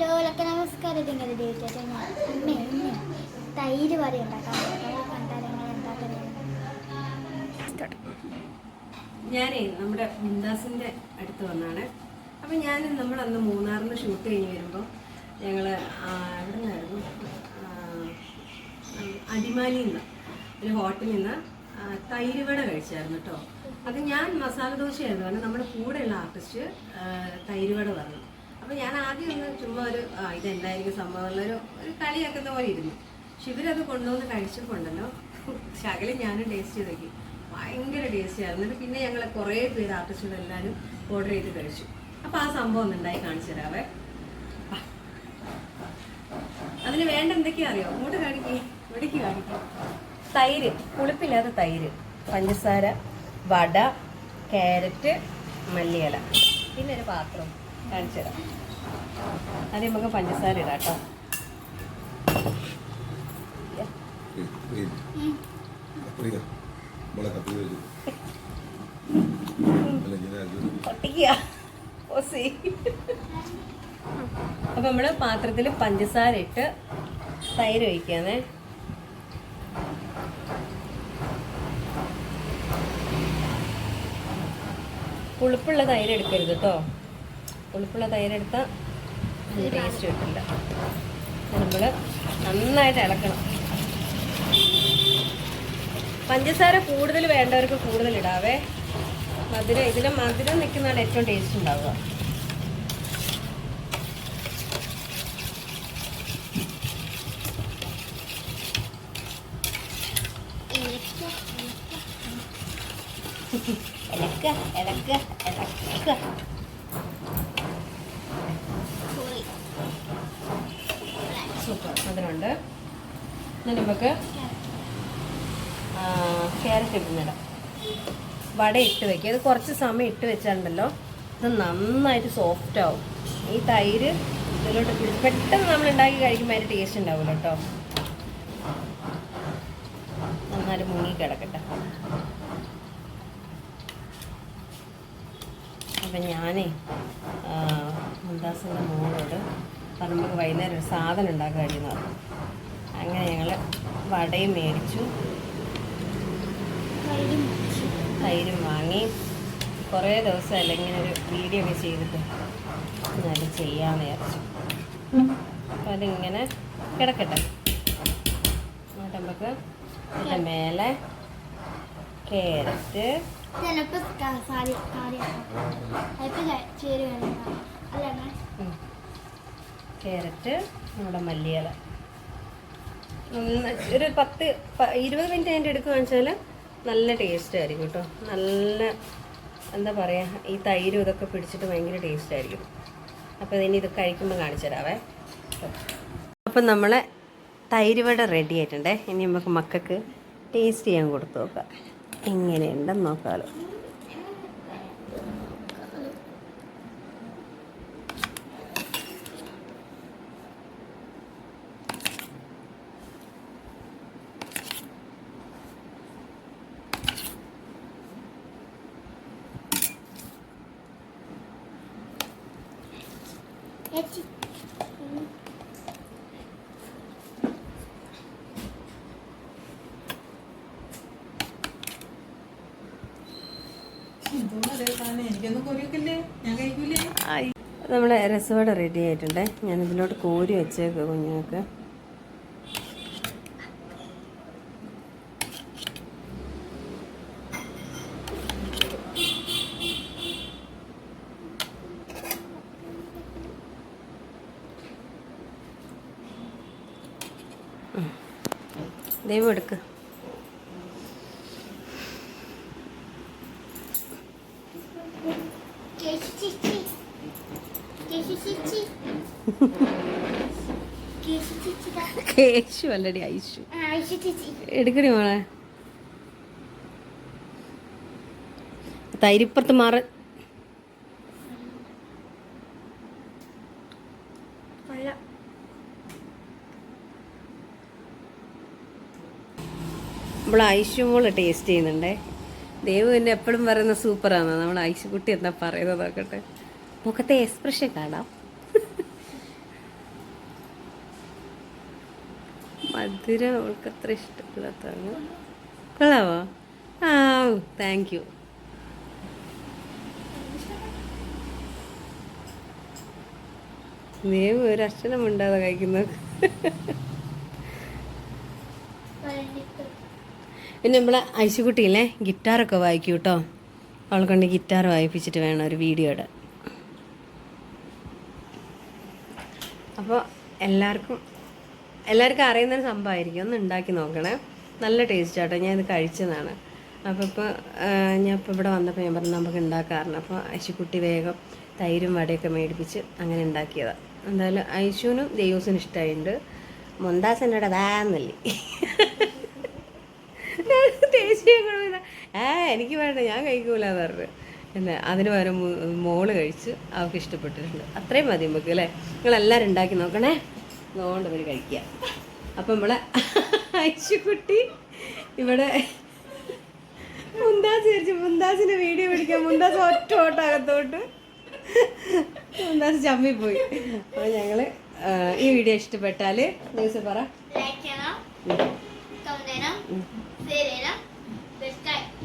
Hello ലക്ക നമസ്കാരം ഇതിങ്ങനെ date ഞാൻ. അമ്മ അമ്മേ. തൈര് വരെ ഉണ്ടാക്കാം ഞാനേ നമ്മുടെ മുന്താസിന്റെ അടുത്ത് വന്നാണ്. അപ്പം ഞാൻ മൂന്നാറിൽ നിന്ന് ഷൂട്ട് കഴിഞ്ഞ് വരുമ്പോൾ ഞങ്ങൾ എവിടെ നിന്നായിരുന്നു അടിമാലിയിൽ നിന്ന് ഒരു ഹോട്ടലിൽ നിന്ന് തൈര് വട കഴിച്ചായിരുന്നു കേട്ടോ അത് ഞാൻ മസാല ദോശയായിരുന്നു. കാരണം നമ്മുടെ കൂടെയുള്ള ആർട്ടിസ്റ്റ് തൈര് വട പറഞ്ഞു. അപ്പം ഞാൻ ആദ്യം ഒന്ന് ചുമ്മാ ഒരു ആ, ഇതെന്തായിരിക്കും സംഭവം ഒരു ഒരു കളിയാക്കുന്ന പോലെ ഇരുന്നു. പക്ഷെ ഇവരത് കൊണ്ടുവന്ന് കഴിച്ചപ്പോൾ ഉണ്ടല്ലോ ശകലം ഞാനും ടേസ്റ്റ് ചെയ്ത് നോക്കി ഭയങ്കര ടേസ്റ്റ് ആയിരുന്നു. പിന്നെ ഞങ്ങൾ കുറേ പേര് ആർട്ടിസ്റ്റുകൾ എല്ലാവരും ഓർഡർ ചെയ്ത് കഴിച്ചു. അപ്പോൾ ആ സംഭവം ഒന്ന് ഉണ്ടായി കാണിച്ചു തരാവേ. അതിന് വേണ്ട എന്തൊക്കെയാ അറിയോ? ഇങ്ങോട്ട് കാണിക്കേ. ഇവിടേക്ക് കാണിക്കേ. തൈര്. പുളിപ്പില്ലാത്ത തൈര്. പഞ്ചസാര വട ക്യാരറ്റ് മല്ലിയില. പിന്നെ ഒരു പാത്രം കാണിച്ചു തരാം. അത് നമുക്ക് പഞ്ചസാര ഇടാം കേട്ടോ. അപ്പൊ നമ്മൾ പാത്രത്തിൽ പഞ്ചസാര ഇട്ട് തൈര് ഒഴിക്കാന്നേ പുളിപ്പുള്ള തൈര് എടുക്കരുത് കേട്ടോ. പുളിപ്പുള്ള തൈര് എടുത്താൽ ടേസ്റ്റ് കിട്ടില്ല. നമ്മൾ നന്നായിട്ട് ഇളക്കണം. പഞ്ചസാര കൂടുതൽ വേണ്ടവർക്ക് കൂടുതൽ ഇടാവേ. മധുര ഇതിലെ മധുരം നിൽക്കുന്നതാണ് ഏറ്റവും ടേസ്റ്റ് ഉണ്ടാവുക. ഇളക്കുക ഇളക്കുക ഇളക്ക. സൂപ്പർ. അതിനുണ്ട്. ഇനി നമുക്ക് ക്യാരറ്റ് ഇടുന്നിടാം. വട ഇട്ട് വെക്കുക. അത് കുറച്ച് സമയം ഇട്ട് വെച്ചാണ്ടല്ലോ ഇത് നന്നായിട്ട് സോഫ്റ്റ് ആവും. ഈ തൈര് ഇതിലോട്ട് പെട്ടെന്ന് നമ്മൾ ഉണ്ടാക്കി കഴിക്കുമ്പോൾ അതിന്റെ ടേസ്റ്റ് ഉണ്ടാവില്ല കേട്ടോ. നന്നായിട്ട് മുങ്ങി കിടക്കട്ടെ. അപ്പം ഞാനേ മുന്താസിന്റെ മോളോട് പറഞ്ഞു നമുക്ക് വൈകുന്നേരം ഒരു സാധനം ഉണ്ടാക്കാൻ കഴിയുന്നു അങ്ങനെ ഞങ്ങൾ വടയും മേടിച്ചു തൈരും വാങ്ങി കുറേ ദിവസം അല്ലെങ്കിൽ ഒരു വീഡിയോ ഒക്കെ ചെയ്തിട്ട് എന്നാലും ചെയ്യാമെന്ന് വിചാരിച്ചു അപ്പം അതിങ്ങനെ കിടക്കട്ടെ എന്നിട്ട് നമുക്ക് അതിന്റെ മേലെ കേരറ്റ് ചിലപ്പോൾ ക്യാരറ്റ് നമ്മുടെ മല്ലിയില. ഒരു പത്ത് ഇരുപത് മിനിറ്റ് അതിന്റെ എടുക്കുക വെച്ചാൽ നല്ല ടേസ്റ്റ് ആയിരിക്കും കേട്ടോ. നല്ല എന്താ പറയുക ഈ തൈരും ഇതൊക്കെ പിടിച്ചിട്ട് ഭയങ്കര ടേസ്റ്റ് ആയിരിക്കും. അപ്പോൾ ഇനി ഇത് കഴിക്കുമ്പോൾ കാണിച്ചു തരാവേ. അപ്പം നമ്മൾ തൈര് വട റെഡി ആയിട്ടുണ്ടേ. ഇനി നമുക്ക് മക്കൾക്ക് ടേസ്റ്റ് ചെയ്യാൻ കൊടുത്തു നോക്കാം. എങ്ങനെയുണ്ടെന്ന് നോക്കാമല്ലോ നമ്മളെ രസവട റെഡി ആയിട്ടുണ്ട്. ഞാനിതിലോട്ട് കോരി വെച്ചേക്ക് കുഞ്ഞുങ്ങൾക്ക്. ദൈവം എടുക്ക്. കേശു അല്ലടി ഐശു. എടുക്കണി മോളെ. തൈരിപ്പുറത്ത് മാറ. കൊള്ളാം നമ്മൾ ഐശുമോൾ ടേസ്റ്റ് ചെയ്യുന്നുണ്ട്. ദേവ് തന്നെ എപ്പോഴും പറയുന്ന സൂപ്പറാണ് നമ്മൾ ഐശുകുട്ടി എന്താ പറയുന്നത് നോക്കട്ടെ. മുഖത്തെ എക്സ്പ്രഷൻ കാണാം. മധുരം അവൾക്ക് അത്ര ഇഷ്ടമില്ലാത്തതാണ്. കൊള്ളാവോ? ആ താങ്ക് യു ദേവ് ഒരു അക്ഷരം ഉണ്ടാതെ കഴിക്കുന്നു പിന്നെ നമ്മളെ ഐശുകുട്ടിയില്ലേ? ഗിറ്റാറൊക്കെ വായിക്കും കേട്ടോ അവളെ കൊണ്ട് ഗിറ്റാർ വായിപ്പിച്ചിട്ട് വേണം ഒരു വീഡിയോ ഇട അപ്പോൾ എല്ലാവർക്കും എല്ലാവർക്കും അറിയുന്ന സംഭവമായിരിക്കും. ഒന്ന് ഉണ്ടാക്കി നോക്കണേ. നല്ല ടേസ്റ്റ് ആട്ടോ ഞാൻ ഇത് കഴിച്ചതാണ് അപ്പോൾ ഇപ്പോൾ ഞാൻ ഇപ്പോൾ ഇവിടെ വന്നപ്പോൾ ഞാൻ പറഞ്ഞു നമുക്ക് ഉണ്ടാക്കാറുണ്ട്. അപ്പോൾ ഐശുക്കുട്ടി വേഗം തൈരും വടയൊക്കെ മേടിപ്പിച്ച് അങ്ങനെ ഉണ്ടാക്കിയതാണ് എന്തായാലും ഐശുവിനും ദൈവസിനും ഇഷ്ടമായിട്ടുണ്ട് മുന്താസ് വാന്നല്ലേ ദേശീയ ഏ എനിക്ക് വേണ്ട ഞാൻ കഴിക്കൂല എന്ന് പറഞ്ഞു. പിന്നെ അതിന് പകരം മോൾ കഴിച്ച് അവൾക്ക് ഇഷ്ടപ്പെട്ടിട്ടുണ്ട്. അത്രയും മതി നമുക്ക് അല്ലേ? നിങ്ങളെല്ലാവരും ഉണ്ടാക്കി നോക്കണേ. നോണ്ടവർ കഴിക്കുക അപ്പം നമ്മളെ ഐശുക്കുട്ടി ഇവിടെ മുന്താസ് വിചാരിച്ചു മുന്താസിന്റെ വീഡിയോ പിടിക്കാൻ മുന്താസ് ഒറ്റ ഓട്ടകത്തോട്ട് മുന്താസ് ചമ്മിപ്പോയി അപ്പോൾ ഞങ്ങൾ ഈ വീഡിയോ ഇഷ്ടപ്പെട്ടാൽ ദിവസം പറ ലൈക്ക് ചെയ്യണം കമന്റ് ചെയ്യണം ഷെയർ ചെയ്യണം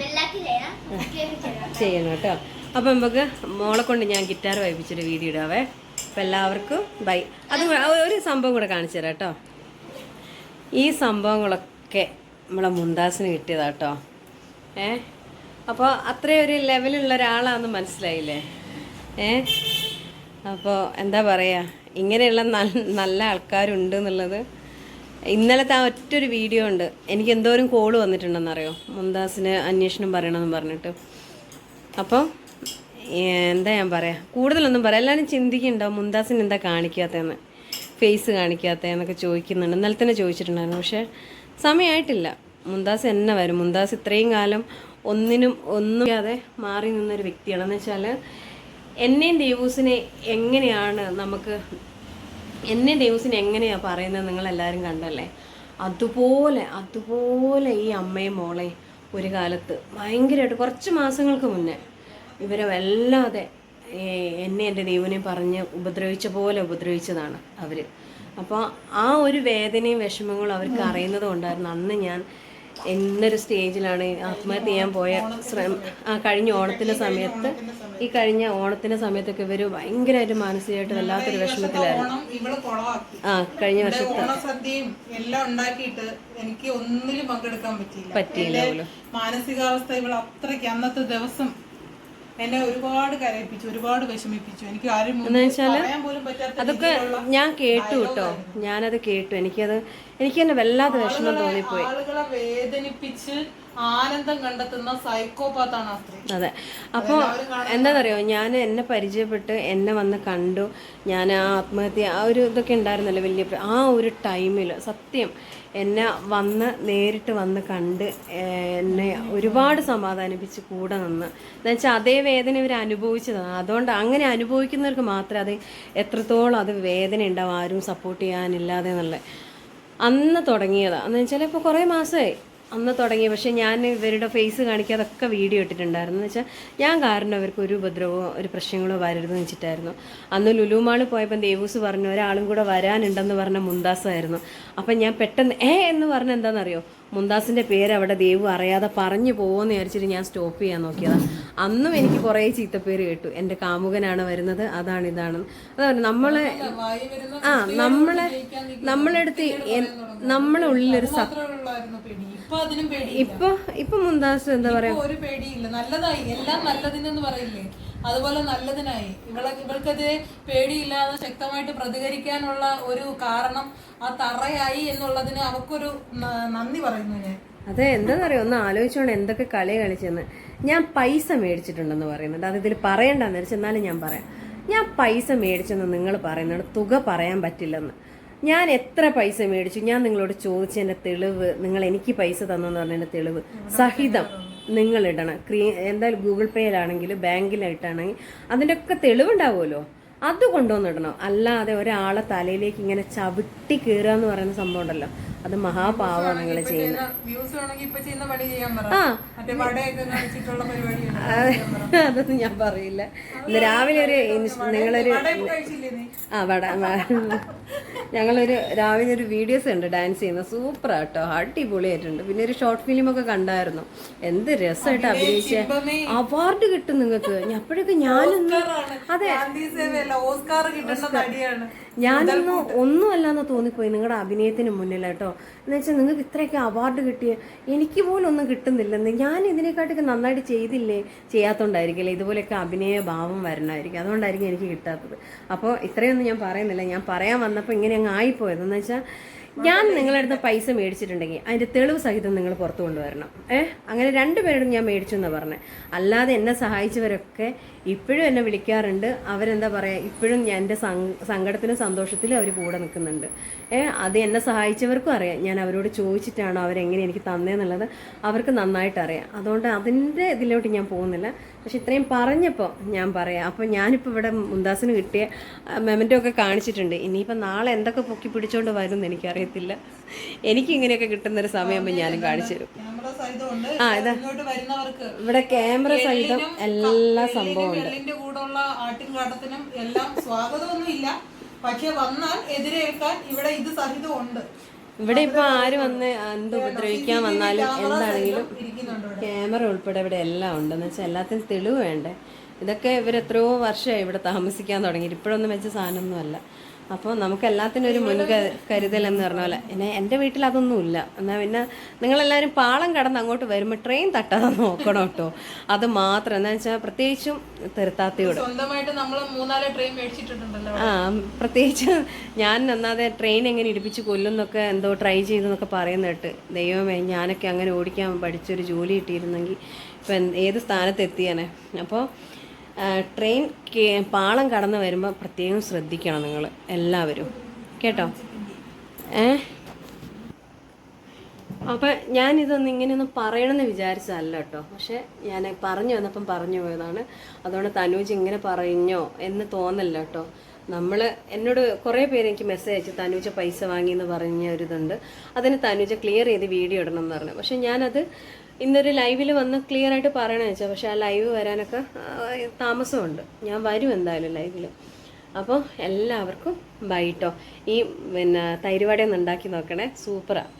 ബെല്ലാക്കി ചെയ്യണം കേട്ടോ. അപ്പം നമുക്ക് മോളെ കൊണ്ട് ഞാൻ ഗിറ്റാർ വായിപ്പിച്ചൊരു വീഡിയോ ഇടാവേ. അപ്പം എല്ലാവർക്കും ബൈ അത് ഒരു സംഭവം കൂടെ കാണിച്ചു തരാം കേട്ടോ. ഈ സംഭവങ്ങളൊക്കെ നമ്മളെ മുന്താസിന് കിട്ടിയതാ കേട്ടോ. ഏ? അപ്പോൾ അത്രയും ഒരു ലെവലുള്ള ഒരാളാണെന്ന് മനസ്സിലായില്ലേ? ഏ? അപ്പോൾ എന്താ പറയുക ഇങ്ങനെയുള്ള നല്ല ആൾക്കാരുണ്ട് എന്നുള്ളത് ഇന്നലത്തെ ആ ഒറ്റൊരു വീഡിയോ ഉണ്ട്. എനിക്ക് എന്തോരം കോൾ വന്നിട്ടുണ്ടെന്നറിയോ? മുംതാസിന് അന്വേഷണം പറയണമെന്ന് പറഞ്ഞിട്ട്. അപ്പോൾ എന്താ ഞാൻ പറയാ? കൂടുതലൊന്നും പറയാം. എല്ലാവരും ചിന്തിക്കുന്നുണ്ടാവും മുംതാസിന് എന്താ കാണിക്കാത്തതെന്ന്? ഫേസ് കാണിക്കാത്തതെന്നൊക്കെ ചോദിക്കുന്നുണ്ട്. ഇന്നലെ തന്നെ ചോദിച്ചിട്ടുണ്ടായിരുന്നു. പക്ഷേ സമയമായിട്ടില്ല മുംതാസ് എന്നെ വരും. മുംതാസ് ഇത്രയും കാലം ഒന്നിനും ഒന്നും ചെയ്യാതെ മാറി നിന്നൊരു വ്യക്തിയാണ്. എന്ന് വെച്ചാൽ എന്നെയും ദേവൂസിനെ എങ്ങനെയാണ് നമുക്ക് എന്നെ ദേവസിന് എങ്ങനെയാ പറയുന്നത് നിങ്ങൾ എല്ലാവരും കണ്ടല്ലേ? അതുപോലെ അതുപോലെ ഈ അമ്മയും മോളെ ഒരു കാലത്ത് ഭയങ്കരമായിട്ട് കുറച്ച് മാസങ്ങൾക്ക് മുന്നേ ഇവരെ വല്ലാതെ എന്നെ എന്റെ ദൈവനെ പറഞ്ഞ് ഉപദ്രവിച്ച പോലെ ഉപദ്രവിച്ചതാണ് അവർ അപ്പോൾ ആ ഒരു വേദനയും വിഷമങ്ങളും അവർക്ക് അറിയുന്നത് കൊണ്ടായിരുന്നു അന്ന് ഞാൻ എന്നൊരു സ്റ്റേജിലാണ് ആത്മഹത്യ ചെയ്യാൻ പോയ ശ്രമം ആ കഴിഞ്ഞ ഓണത്തിന്റെ സമയത്ത്. ഈ കഴിഞ്ഞ ഓണത്തിന്റെ സമയത്തൊക്കെ ഇവർ ഭയങ്കരമായിട്ട് മാനസികമായിട്ട് വല്ലാത്തൊരു വിഷമത്തിലായിരുന്നു. ആ കഴിഞ്ഞ വർഷത്തെ. ഓണസദ്യയും എല്ലാം ഉണ്ടാക്കിയിട്ട് എനിക്ക് ഒന്നിലും പങ്കെടുക്കാൻ പറ്റിയില്ല. പറ്റിയില്ല മാനസികാവസ്ഥ ഇവൾ അത്രയ്ക്ക് അന്നത്തെ ദിവസം എന്നെ ഒരുപാട് കരയിപ്പിച്ചു ഒരുപാട് വിഷമിപ്പിച്ചു. എനിക്ക് ആരും അതൊക്കെ ഞാൻ കേട്ടു കേട്ടോ. ഞാനത് കേട്ടു. എനിക്കത് എനിക്ക് തന്നെ വല്ലാതെ വിഷമം തോന്നിപ്പോയി. ആളുകളെ വേദനിപ്പിച്ച് ആനന്ദം കണ്ടെത്തുന്ന സൈക്കോപാത്താണ് ആ സ്ത്രീ അതെ. അപ്പോൾ എന്താണെന്നറിയോ ഞാൻ എന്നെ പരിചയപ്പെട്ട് എന്നെ വന്ന് കണ്ടു. ഞാൻ ആ ആത്മഹത്യ ആ ഒരു ഇതൊക്കെ ഉണ്ടായിരുന്നല്ലോ വലിയ ആ ഒരു ടൈമിൽ സത്യം. എന്നെ വന്ന് നേരിട്ട് വന്ന് കണ്ട് എന്നെ ഒരുപാട് സമാധാനിപ്പിച്ച് കൂടെ നിന്ന്. എന്നുവെച്ചാൽ അതേ വേദന ഇവർ അനുഭവിച്ചതാണ്. അതുകൊണ്ട് അങ്ങനെ അനുഭവിക്കുന്നവർക്ക് മാത്രമേ അത് എത്രത്തോളം അത് വേദന ഉണ്ടാവും ആരും സപ്പോർട്ട് ചെയ്യാനില്ലാതെ എന്നുള്ളത്. അന്ന് തുടങ്ങിയതാണ് എന്ന് വെച്ചാൽ ഇപ്പോൾ കുറേ മാസമായി. അന്ന് തുടങ്ങി. പക്ഷെ ഞാൻ ഇവരുടെ ഫേസ് കാണിക്കാതൊക്കെ വീഡിയോ ഇട്ടിട്ടുണ്ടായിരുന്നു. എന്ന് വെച്ചാൽ ഞാൻ കാരണം അവർക്ക് ഒരു ഉപദ്രവമോ ഒരു പ്രശ്നങ്ങളോ വരരുതെന്ന് വെച്ചിട്ടായിരുന്നു. അന്ന് ലുലുമാൾ പോയപ്പോൾ ദേവൂസ് പറഞ്ഞു ഒരാളും കൂടെ വരാനുണ്ടെന്ന് പറഞ്ഞ മുന്താസായിരുന്നു അപ്പം ഞാൻ പെട്ടെന്ന് ഏ? എന്ന് പറഞ്ഞ എന്താണെന്നറിയോ മുന്താസിന്റെ പേര് അവിടെ ദേവു അറിയാതെ പറഞ്ഞു പോകുമെന്ന് വിചാരിച്ചിട്ട് ഞാൻ സ്റ്റോപ്പ് ചെയ്യാൻ നോക്കിയതാണ് അന്നും എനിക്ക് കുറേ ചീത്തപ്പേര് കേട്ടു. എന്റെ കാമുകനാണ് വരുന്നത്. അതാണ് ഇതാണ്. അതാണ് നമ്മളെ ആ നമ്മളെ നമ്മളെടുത്ത് നമ്മളെ ഉള്ളിലൊരു സ മാത്രമുള്ളായിരുന്നു പേടി. ഇപ്പൊ ഇപ്പൊ ഇപ്പൊ മുന്താസ് എന്താ പറയാ? ഒരു പേടിയില്ല. നല്ലതായി. എല്ലാം നല്ലതിനെന്ന് പറയില്ലേ? അതുപോലെ നല്ലതിനായി. ഇവളെ ഇവൾക്കെതിരെ പേടിയില്ലാതെ ശക്തമായിട്ട് പ്രതികരിക്കാനുള്ള ഒരു കാരണം ആ തറയായി എന്നുള്ളതിന് അവക്കൊരു നന്ദി പറയുന്നു ഞാൻ. അതെ എന്താണെന്നറിയോ ഒന്ന് ആലോചിച്ചോണ്ട് എന്തൊക്കെ കളി കളിച്ചെന്ന്. ഞാൻ പൈസ മേടിച്ചിട്ടുണ്ടെന്ന് പറയുന്നുണ്ട്. അത് ഇതിൽ പറയണ്ടെന്ന് വെച്ചാൽ എന്നാലും ഞാൻ പറയാം. ഞാൻ പൈസ മേടിച്ചെന്ന് നിങ്ങൾ പറയുന്നുണ്ട് തുക പറയാൻ പറ്റില്ലെന്ന്. ഞാൻ എത്ര പൈസ മേടിച്ചു? ഞാൻ നിങ്ങളോട് ചോദിച്ചതിന്റെ തെളിവ് നിങ്ങൾ എനിക്ക് പൈസ തന്നെന്ന് തെളിവ്. സഹിതം. നിങ്ങൾ ഇടണം ക്രീ എന്തായാലും ഗൂഗിൾ പേയിലാണെങ്കിൽ ബാങ്കിലായിട്ടാണെങ്കിൽ അതിന്റെ ഒക്കെ തെളിവുണ്ടാവുമല്ലോ. അത് കൊണ്ടുവന്നിടണം. അല്ലാതെ ഒരാളെ തലയിലേക്ക് ഇങ്ങനെ ചവിട്ടി കയറുക എന്ന് പറയുന്ന സംഭവം ഉണ്ടല്ലോ. അത് മഹാപാവമാണ് നിങ്ങൾ ചെയ്യുന്നത് ആ. അതൊന്നും ഞാൻ പറയില്ല. ഇന്ന് രാവിലെ ഒരു നിങ്ങളൊരു ആ വട ഞങ്ങളൊരു രാവിലെ ഒരു വീഡിയോസ് ഉണ്ട് ഡാൻസ് ചെയ്യുന്ന. സൂപ്പർ ആട്ടോ. അടിപൊളിയായിട്ടുണ്ട്. പിന്നെ ഒരു ഷോർട്ട് ഫിലിം ഒക്കെ കണ്ടായിരുന്നു. എന്ത് രസമായിട്ട് അഭിനയിച്ച അവാർഡ് കിട്ടും നിങ്ങൾക്ക്. അപ്പോഴൊക്കെ ഞാനൊന്ന് അതെ. ഓസ്കാർ കിട്ടുന്ന നടിയാണ് ഒന്നുമല്ല എന്ന് തോന്നിപ്പോയി നിങ്ങളുടെ അഭിനയത്തിന് മുന്നിലാട്ടോ എന്ന് വെച്ചാൽ നിങ്ങൾക്ക് ഇത്രയൊക്കെ അവാർഡ് കിട്ടിയ എനിക്ക് പോലും ഒന്നും കിട്ടുന്നില്ലെന്ന്. ഞാൻ ഇതിനെക്കാട്ടൊക്കെ നന്നായിട്ട് ചെയ്തില്ലേ? ചെയ്യാത്തോണ്ടായിരിക്കില്ലേ ഇതുപോലെയൊക്കെ അഭിനയ ഭാവം വരണമായിരിക്കും. അതുകൊണ്ടായിരിക്കും എനിക്ക് കിട്ടാത്തത്. അപ്പോൾ ഇത്രയൊന്നും ഞാൻ പറയുന്നില്ല. ഞാൻ പറയാൻ വന്നപ്പോൾ ഇങ്ങനെ അങ്ങ് ആയിപ്പോയത്. എന്ന് വെച്ചാൽ ഞാൻ നിങ്ങളുടെ അടുത്ത് പൈസ മേടിച്ചിട്ടുണ്ടെങ്കിൽ അതിന്റെ തെളിവ് സഹിതം നിങ്ങൾ പുറത്തു കൊണ്ടുവരണം. ഏഹ് അങ്ങനെ രണ്ടുപേരും ഞാൻ മേടിച്ചു എന്നാ പറഞ്ഞത് അല്ലാതെ എന്നെ സഹായിച്ചവരൊക്കെ ഇപ്പോഴും എന്നെ വിളിക്കാറുണ്ട്. അവരെന്താ പറയാ? ഇപ്പോഴും ഞാൻ എന്റെ സങ്കടത്തിനും സന്തോഷത്തിലും അവർ കൂടെ നിൽക്കുന്നുണ്ട്. ഏഹ് അത് എന്നെ സഹായിച്ചവർക്കും അറിയാം. ഞാൻ അവരോട് ചോദിച്ചിട്ടാണോ അവരെങ്ങനെ എനിക്ക് തന്നേന്നുള്ളത് അവർക്ക് നന്നായിട്ട് അറിയാം. അതുകൊണ്ട് അതിന്റെ ഇതിലോട്ട് ഞാൻ പോകുന്നില്ല. പക്ഷെ ഇത്രയും പറഞ്ഞപ്പോൾ ഞാൻ പറയാം. അപ്പോൾ ഞാനിപ്പോൾ ഇവിടെ മുന്താസിന് കിട്ടിയ മെമന്റോ ഒക്കെ കാണിച്ചിട്ടുണ്ട്. ഇനിയിപ്പോൾ നാളെ എന്തൊക്കെ പൊക്കി പിടിച്ചോണ്ട് വരും എന്ന് എനിക്കറിയത്തില്ല. എനിക്ക് ഇങ്ങനെയൊക്കെ കിട്ടുന്നൊരു സമയമാകുമ്പോൾ ഞാനും കാണിച്ചു തരും ആ, ഇതാ. ഇവിടെ ക്യാമറ സഹിതം എല്ലാ സംഭവം ഉണ്ട് പക്ഷെ വന്നാൽ എതിരേൽക്കാൻ ഇവിടെ ഇത് സഹിതമുണ്ട്. ഇവിടെ ഇപ്പൊ ആര് വന്ന് എന്ത് ഉപദ്രവിക്കാൻ വന്നാലും എന്താണെങ്കിലും ക്യാമറ ഉൾപ്പെടെ ഇവിടെ എല്ലാം ഉണ്ടെന്ന് വെച്ചാൽ എല്ലാത്തിനും തെളിവ് വേണ്ടേ? ഇതൊക്കെ ഇവർ എത്രയോ വർഷമായി ഇവിടെ താമസിക്കാൻ തുടങ്ങി ഇപ്പോഴൊന്നും വെച്ച സാധനമൊന്നും അല്ല അപ്പോൾ നമുക്ക് എല്ലാത്തിനും ഒരു മുൻക കരുതൽ എന്ന് പറഞ്ഞ പോലെ. പിന്നെ എന്റെ വീട്ടിൽ അതൊന്നും ഇല്ല എന്നാൽ പിന്നെ നിങ്ങളെല്ലാവരും പാളം കടന്ന് അങ്ങോട്ട് വരുമ്പോൾ ട്രെയിൻ തട്ടാതെ നോക്കണം കേട്ടോ. അത് മാത്രം. എന്താ വെച്ചാൽ പ്രത്യേകിച്ചും മേടിച്ചിട്ടുണ്ടല്ലോ ആ പ്രത്യേകിച്ച് ഞാൻ നന്നാതെ ട്രെയിൻ എങ്ങനെ ഇടിപ്പിച്ച് കൊല്ലുന്നൊക്കെ എന്തോ ട്രൈ ചെയ്തെന്നൊക്കെ പറയുന്ന കേട്ട്. ദൈവമേ ഞാനൊക്കെ അങ്ങനെ ഓടിക്കാൻ പഠിച്ചൊരു ജോലി കിട്ടിയിരുന്നെങ്കിൽ ഇപ്പം ഏത് സ്ഥാനത്ത് എത്തിയാനെ അപ്പോൾ ട്രെയിൻ പാളം കടന്നു വരുമ്പോൾ പ്രത്യേകം ശ്രദ്ധിക്കണം നിങ്ങൾ എല്ലാവരും. കേട്ടോ? ഏ? അപ്പം ഞാനിതൊന്നും ഇങ്ങനെയൊന്നും പറയണമെന്ന് വിചാരിച്ചതല്ല കേട്ടോ. പക്ഷെ ഞാൻ പറഞ്ഞു വന്നപ്പം പറഞ്ഞു പോയതാണ്. അതുകൊണ്ട് തനൂജ് ഇങ്ങനെ പറഞ്ഞോ എന്ന് തോന്നല്ല കേട്ടോ. നമ്മൾ എന്നോട് കുറേ പേര് എനിക്ക് മെസ്സേജ് അയച്ചു തനൂജ പൈസ വാങ്ങി എന്ന് പറഞ്ഞ ഒരിതുണ്ട് അതിന് തനൂജ ക്ലിയർ ചെയ്ത് വീഡിയോ ഇടണം എന്ന് പറഞ്ഞു. പക്ഷെ ഞാനത് ഇന്നൊരു ലൈവിൽ വന്ന് ക്ലിയർ ആയിട്ട് പറയണമെന്ന് വെച്ചാൽ പക്ഷെ ആ ലൈവ് വരാനൊക്കെ താമസമുണ്ട്. ഞാൻ വരും എന്തായാലും ലൈവിൽ അപ്പോൾ എല്ലാവർക്കും ബൈട്ടോ ഈ പിന്നെ തൈരുവട ഉണ്ടാക്കി നോക്കണേ. സൂപ്പറാണ്